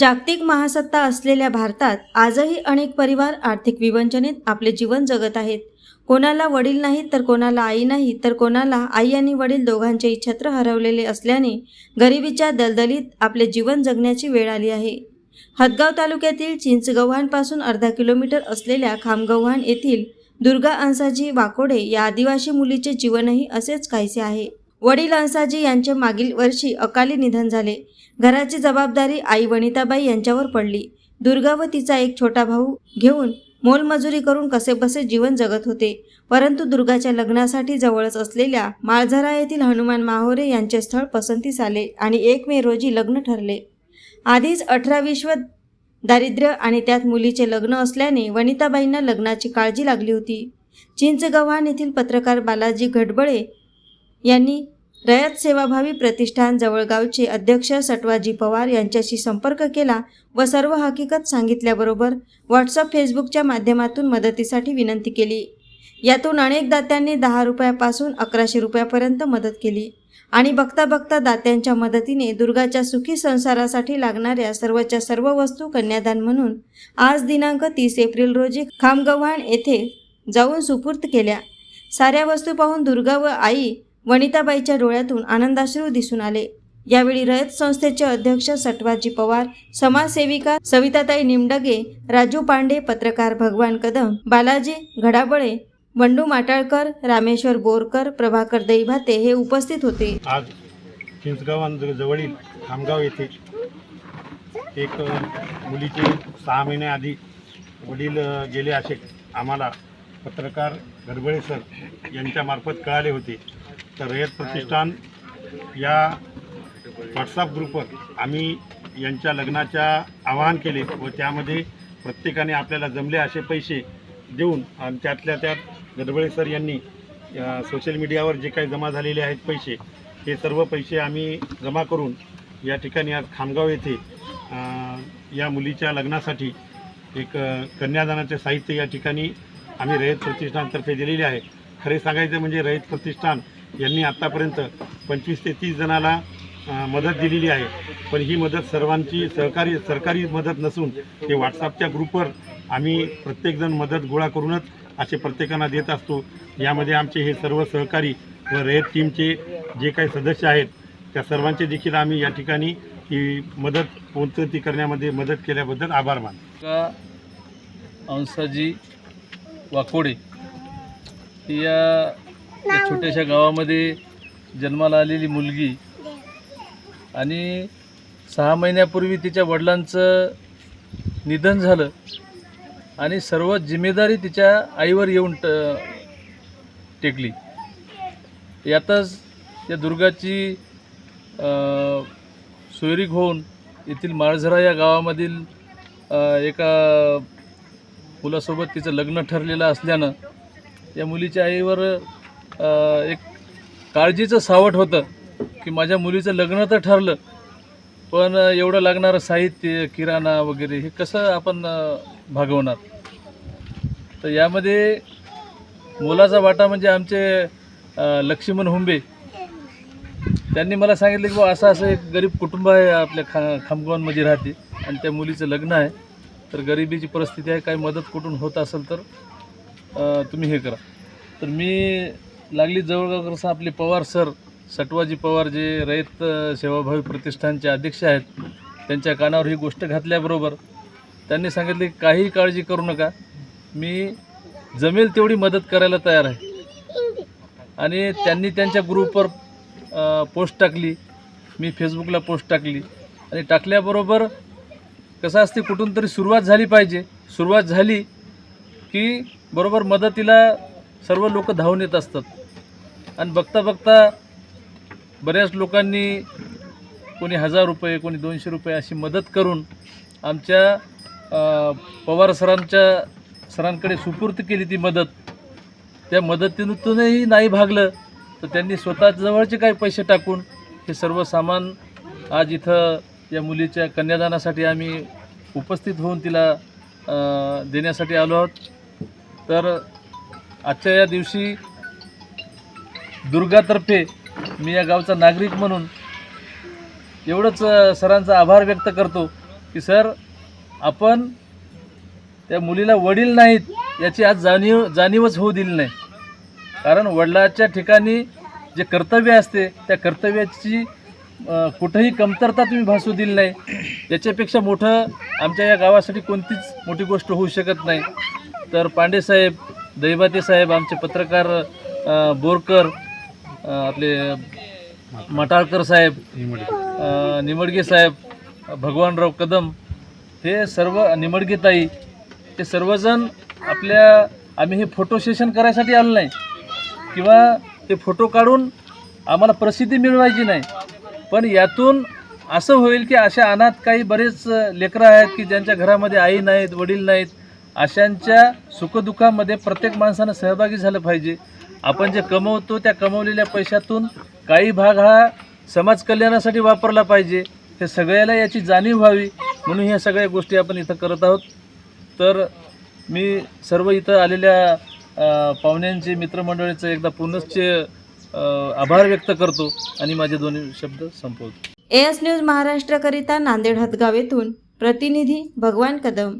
जागतिक महासत्ता असलेल्या भारतात आजही अनेक परिवार आर्थिक विवंचनेत आपले जीवन जगत आहेत. कोणाला वडील नाहीत तर कोणाला आई नाही तर कोणाला आई आणि वडील दोघांचेही छत्र हरवलेले असल्याने गरिबीच्या दलदलीत आपले जीवन जगण्याची वेळ आली आहे. हदगाव तालुक्यातील चिंचगव्हाणपासून अर्धा किलोमीटर असलेल्या खामगव्हाण येथील दुर्गा अंसाजी वाकोडे या आदिवासी मुलीचे जीवनही असेच काहीसे आहे. वडील अंसाजी यांचे मागील वर्षी अकाली निधन झाले. घराची जबाबदारी आई वनिताबाई यांच्यावर पडली. दुर्गा व तिचा एक छोटा भाऊ घेऊन मोलमजुरी करून कसेबसे जीवन जगत होते. परंतु दुर्गाच्या लग्नासाठी जवळच असलेल्या माळझरा येथील हनुमान माहोरे यांचे स्थळ पसंतीस आले आणि एक मे रोजी लग्न ठरले. आधीच अठरा विश्व दारिद्र्य आणि त्यात मुलीचे लग्न असल्याने वनिताबाईंना लग्नाची काळजी लागली होती. चिंचगव्हाण येथील पत्रकार बालाजी घडबळे यांनी रयत सेवाभावी प्रतिष्ठान जवळगावचे अध्यक्ष सटवाजी पवार यांच्याशी संपर्क केला व सर्व हकीकत सांगितल्याबरोबर व्हॉट्सअप फेसबुकच्या माध्यमातून मदतीसाठी विनंती केली. यातून अनेक दात्यांनी दहा रुपयापासून अकराशे रुपयापर्यंत मदत केली आणि बघता बघता दात्यांच्या मदतीने दुर्गाच्या सुखी संसारासाठी लागणाऱ्या सर्वच्या सर्व वस्तू कन्यादान म्हणून आज दिनांक तीस एप्रिल रोजी खामगव्हाण येथे जाऊन सुपूर्त केल्या. साऱ्या वस्तू पाहून दुर्गा व आई वनिताबाईच्या डोळ्यातून आनंदाश्रू दिसून आले. यावेळी रयत संस्थेचे अध्यक्ष सटवाजी पवार समाजसेविका सविताताई निमडगे राजू पांडे पत्रकार भगवान कदम बालाजी घडाबळे बंडू माटाळकर रामेश्वर बोरकर प्रभाकर दैभाते हे उपस्थित होते. आज चिंचगाव जवळील खामगाव येथे एक मुलीचे सहा महिन्याआधी वडील गेले असे. आम्हाला पत्रकार गडबळे सर यांच्यामार्फत कळाले होते. तर रयत प्रतिष्ठान या व्हॉट्सअप ग्रुपवर आम्ही यांच्या लग्नाच्या आवाहन केले व त्यामध्ये प्रत्येकाने आपल्याला जमले असे पैसे देऊन आणि त्यातल्या त्यात गडबळे सर यांनी सोशल मीडियावर जे काही जमा झालेले आहेत पैसे हे सर्व पैसे आम्ही जमा करून या ठिकाणी आज खामगाव येथे या मुलीच्या लग्नासाठी एक कन्यादानाचे साहित्य या ठिकाणी आम्ही रयत प्रतिष्ठानतर्फे दिलेले आहे. खरे सांगायचं म्हणजे रयत प्रतिष्ठान यांनी आत्तापर्यंत पंचवीस ते तीस जणाला मदत दिलेली आहे. पण ही मदत सर्वांची सहकारी सरकारी मदत नसून ते व्हॉट्सअपच्या ग्रुपवर आम्ही प्रत्येकजण मदत गोळा करूनच असे प्रत्येकांना देत असतो. यामध्ये आमचे हे सर्व सहकारी व रेड टीमचे जे काही सदस्य आहेत त्या सर्वांचे देखील आम्ही या ठिकाणी ही मदत पोचती करण्यामध्ये मदत केल्याबद्दल आभार मान अंसाजी वाकोडे या या छोट्याशा गावामध्ये जन्माला आलेली मुलगी आणि सहा महिन्यापूर्वी तिच्या वडिलांचं निधन झालं आणि सर्व जिम्मेदारी तिच्या आईवर येऊन ट टेकली. यातच या दुर्गाची सोयरीक होऊन येथील माळझरा या गावामधील एका मुलासोबत तिचं लग्न ठरलेलं असल्यानं या मुलीच्या आईवर एक काळजीचं सावट होतं की माझ्या मुलीचं लग्न तर ठरलं पण एवढं लागणारं साहित्य किराणा वगैरे हे कसं आपण भागवणार? तर यामध्ये मोलाचा वाटा म्हणजे आमचे लक्ष्मण हुंबे. त्यांनी मला सांगितलं की बा असं असं एक गरीब कुटुंब आहे आपल्या खा खामगावांमध्ये राहते आणि त्या मुलीचं लग्न आहे. तर गरिबीची परिस्थिती आहे काही मदत कुठून होत असेल तर तुम्ही हे करा. तर मी लागली जवळजवळ कसं आपले पवार सर सटवाजी पवार जे रयत सेवाभावी प्रतिष्ठानचे अध्यक्ष आहेत त्यांच्या कानावर ही गोष्ट घातल्याबरोबर त्यांनी सांगितले की काही काळजी करू नका मी जमेल तेवढी मदत करायला तयार आहे. आणि त्यांनी त्यांच्या ग्रुपवर पोस्ट टाकली मी फेसबुकला पोस्ट टाकली. आणि टाकल्याबरोबर कसं असते कुठून तरी सुरुवात झाली पाहिजे. सुरुवात झाली की बरोबर मदतीला सर्व लोक धावून येत असतात. आणि बघता बघता बऱ्याच लोकांनी कोणी हजार रुपये कोणी दोनशे रुपये अशी मदत करून आमच्या पवार सरांच्या सरांकडे सुपूर्त केली ती मदत. त्या मदतीतूनही नाही भागलं तर त्यांनी स्वतः जवळचे काही पैसे टाकून हे सर्व सामान आज इथं या मुलीच्या कन्यादानासाठी आम्ही उपस्थित होऊन तिला देण्यासाठी आलो आहोत. तर आजच्या या दिवशी दुर्गातर्फे मी या गावचा नागरिक म्हणून एवढंच सरांचा आभार व्यक्त करतो की सर आपण त्या मुलीला वडील नाहीत याची आज जाणीव जाणीवच होऊ दिली नाही. कारण वडिलाच्या ठिकाणी जे कर्तव्य असते त्या कर्तव्याची कुठंही कमतरता तुम्ही भासू दिली नाही. याच्यापेक्षा मोठं आमच्या या गावासाठी कोणतीच मोठी गोष्ट होऊ शकत नाही. तर पांडेसाहेब दैवाते साहेब आमचे पत्रकार बोरकर आपले मटाळकर साहेब निमडगे. साहेब भगवानराव कदम हे सर्व निमडगे ताई हे सर्वजण आपल्या आम्ही हे फोटो सेशन करायसाठी आलो नाही. किंवा ते फोटो काढून आम्हाला प्रसिद्धी मिळवायची नाही. पण यातून असं होईल की अशा अनाथ काही बरेच लेकरं आहेत की ज्यांच्या घरामध्ये आई नाहीत वडील नाहीत अशांच्या सुखदुःखामध्ये प्रत्येक माणसानं सहभागी झालं पाहिजे. आपण जे कमवतो त्या कमवलेल्या पैशातून काही भाग हा समाज कल्याणासाठी वापरला पाहिजे. हे सगळ्याला याची जाणीव व्हावी म्हणून ह्या सगळ्या गोष्टी आपण इथं करत आहोत. तर मी सर्व इथं आलेल्या पाहुण्यांचे मित्रमंडळीचं एकदा पुनश्च आभार व्यक्त करतो आणि माझे दोन्ही शब्द संपवतो. एस न्यूज महाराष्ट्रकरिता नांदेड हदगाव येथून प्रतिनिधी भगवान कदम.